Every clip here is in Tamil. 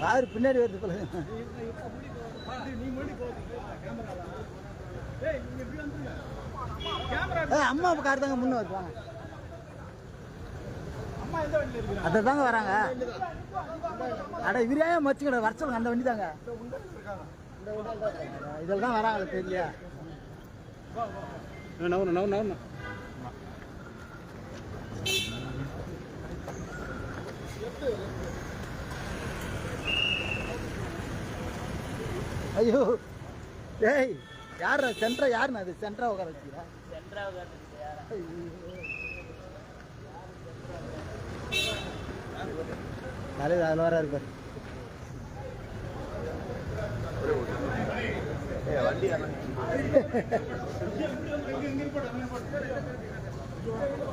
கார் பின்னாடி வருது போல. அம்மா கார் தாங்க முன்ன வருது அதை தாங்க வராங்க. அட இவரே மச்சுக்கட வர சொல்லுங்க அந்த வண்டி தாங்க இதில் தான் வராங்க தெரியல நவரு நவரு நவரு ஐயோ. டேய் யார் சென்ட்ரா யாருண்ணா அது? சென்ட்ரா உட்கார வச்சுக்கிறா தலைவர் அதில் வர இருப்பார்.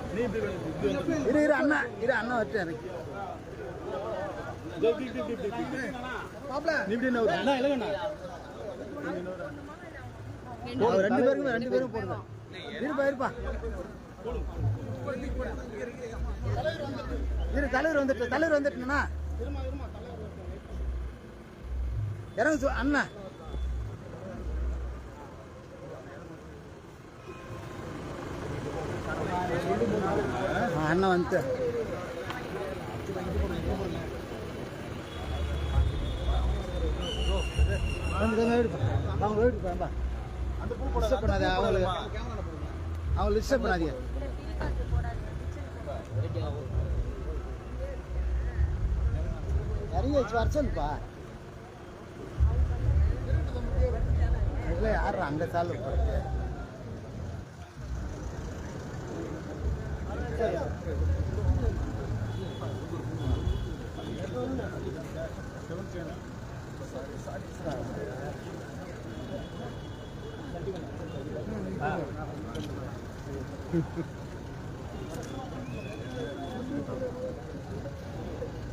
இரு இரு அண்ணா. இரு அண்ணா வச்சு எனக்கு. ரெண்டு பேருக்கும் ரெண்டு பேரும் போடுங்க இருப்பா இருப்பா இரு தலைவர் வந்துட்டு தலைவர் வந்துட்டுனா இறங்க அண்ணா அண்ணா வந்துட்டு வந்து கொஞ்சம் எடுப்பா அவங்க எடுப்பா டிஸ்டர்ப் பண்ணாதே அவங்களுக்கு அவங்க டிஸ்டர்ப் பண்ணாதீங்க இறங்கி வச்சு வர சொல்லுப்பா இல்லை யார் அந்த சால் போகிறது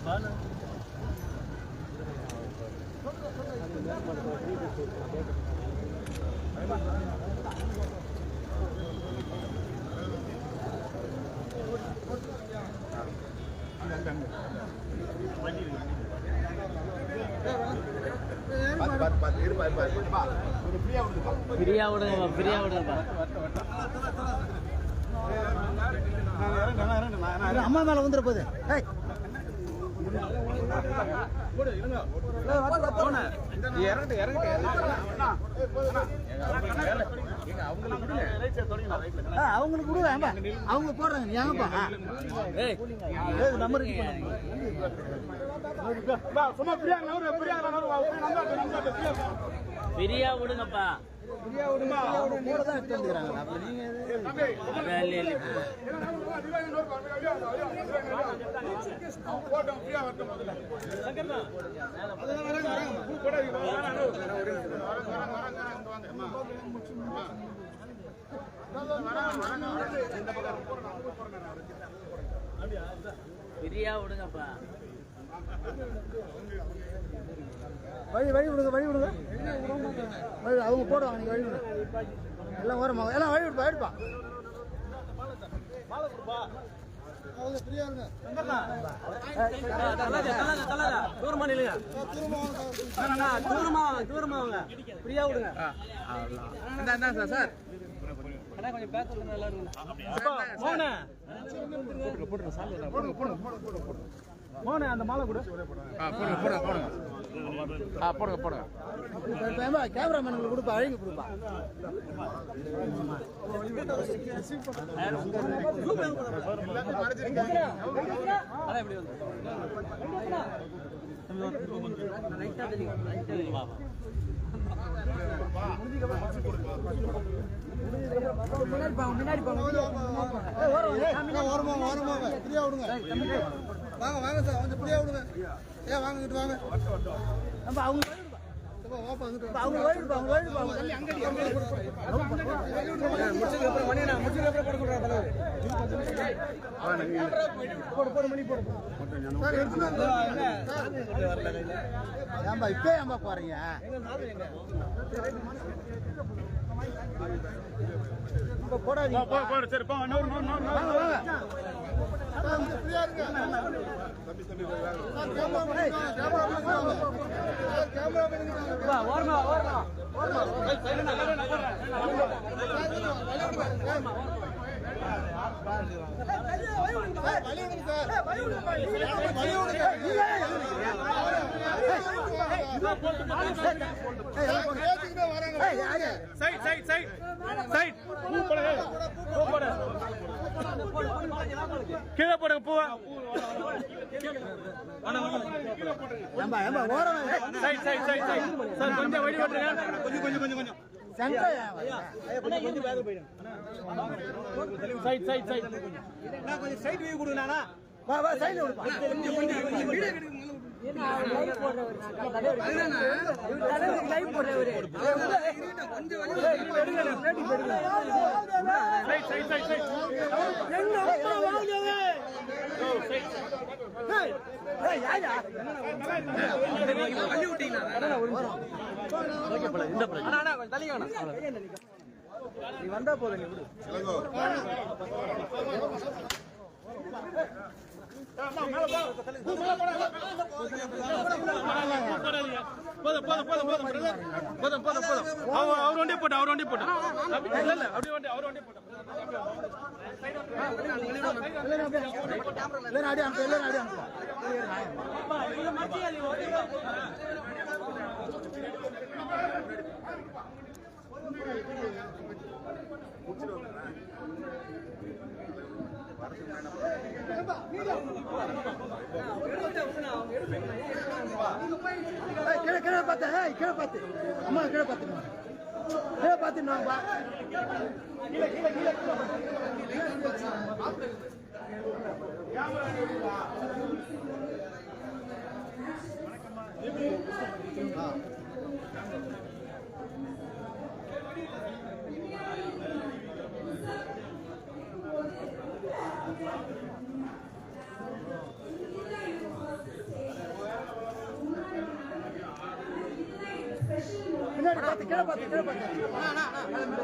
Mana? Thank you. ஃப்ரீயா விடுங்கப்பா ஃப்ரீயா விடுங்கப்பா அம்மா மேல வந்துட போகுது அவங்களுக்கு கொடுங்க ஏம்பா. அவங்க போடுறாங்க ஏங்கப்பா ஆ. ஏய் ஏய், நம்பர் இது ஃப்ரீயா விடுங்கப்பா அவங்க கூட தான் எடுத்து வந்துக்கிறாங்க ஃப்ரீயா விடுங்கப்பா. வழி வழி விடுங்க வழி விடுங்க. வழி அவங்க போடுவாங்க நீங்க வழி விடுங்க. எல்லாம் ஓரமா எல்லாம் வழி விடுப்பா எடுப்பா. அவங்க ஃப்ரீயா இருங்க. தூரமா நில்லுங்க. தூரமா தூரமா வாங்க. ஃப்ரீயா விடுங்க. அண்ணா கொஞ்சம் பேக் கொடுங்க நல்லா இருக்கும். மோனே. மோனே அந்த மாலை கொடு. இப்ப ஏம்பா கேமராமேனுக்கு கொடுப்பா அழகு கொடுப்பா. அதான் எப்படி வந்து லைட்டா தெரியும் லைட்டா தெரியும். வா வா ஓரமா ஓரமா ஃப்ரீயா விடுங்க வாங்க வாங்க சார் கொஞ்சம் ஃப்ரீயா விடுங்க ஏ வாங்க இங்கிட்டு வாங்க நம்ம அவங்க வழி விடுப்பா. வாப்பா, இங்கிட்டு வா. அவங்க வழி விடுப்பா, அவங்க வழி விடுப்பா, அவங்க தள்ளி அங்கடி, அங்கடி கொடுப்பா. முடிச்சதுக்கு அப்புறம் மணி நான் முடிச்சதுக்கு அப்புறம் போட சொல்றேன் தலைவர் போடு போடு மணி போடு சார். இப்போ போடாதீங்க வாங்க வாங்க வா ஓரமா ஓரமா சைட் சைட் சைட். சைட் பூ போடுங்க பூ போடு கீழே போடுங்க பூவை side side side side sir கொஞ்சம் வழி விட்டுருங்க கொஞ்சம் கொஞ்சம். கொஞ்சம் கொஞ்சம் சைட் சைட் சைட் கொஞ்சம் சைட் வியூ தலைவர் லைவ் போடுறவர் சைட் சைட் சைட் நீ வந்தா போதும் நீ விடு. போதும் போதும் போதும் போதும் brother. போதும் போதும் போதும் அவர் அவர் வண்டி போட்டு அவர் வண்டி போட்டு இல்ல இல்ல அப்படியே வண்டி அவர் வண்டி போட்டு கீழே கீழே பார்த்து ஏய், கீழே பார்த்து அம்மா கீழே பார்த்து கீழே பார்த்து நான் பா பின்னாடி பார்த்து கீழே பார்த்து கீழே பார்த்து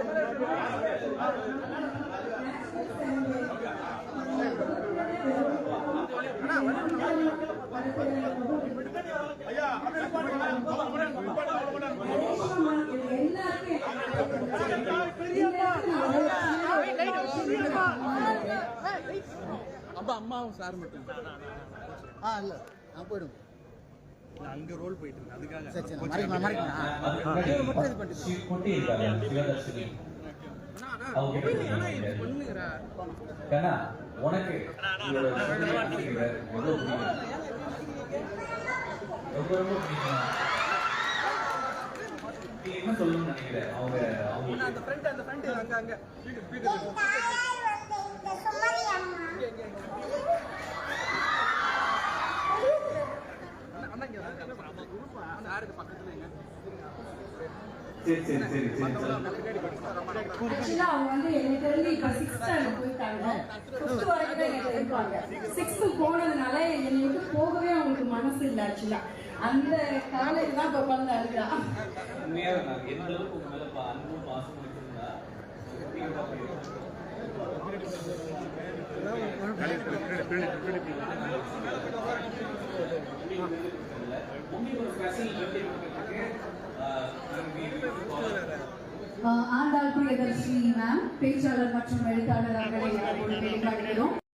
அப்பா அம்மாவும் சார் மட்டும். ஆ இல்லை நான் போயிடுவேன். அங்க ரோல் போயிட்டு இருக்கு அதுக்காக உனக்கு? ரொம்ப ரொம்ப என்ன சொல்லணும்னு நினைக்கிற அவங்க அவங்க அந்த ஃப்ரெண்ட் அந்த ஃப்ரெண்ட் அங்க அங்க சாருக்கு பக்கத்துல எங்க? சரி சரி சரி சரி சரி. ஆக்சுவலா அவங்க வந்து எனக்கு தெரிஞ்சு இப்ப சிக்ஸ்த் ஸ்டாண்டர்ட் போயிட்டாங்க. ஃபிஃப்த் வரைக்கும் எனக்கு இருப்பாங்க சிக்ஸ்த் போனதுனால என்னை விட்டு போகவே அவங்களுக்கு மனசு இல்லை ஆக்சுவலா. அந்த காலேஜ் தான் இப்ப உட்காந்து அழுகிறா ஆண்டாள் பிரியதர்ஷினி மேம் பேச்சாளர் மற்றும் எழுத்தாளர் அவர்களை வெளிக்காட்டுகிறோம்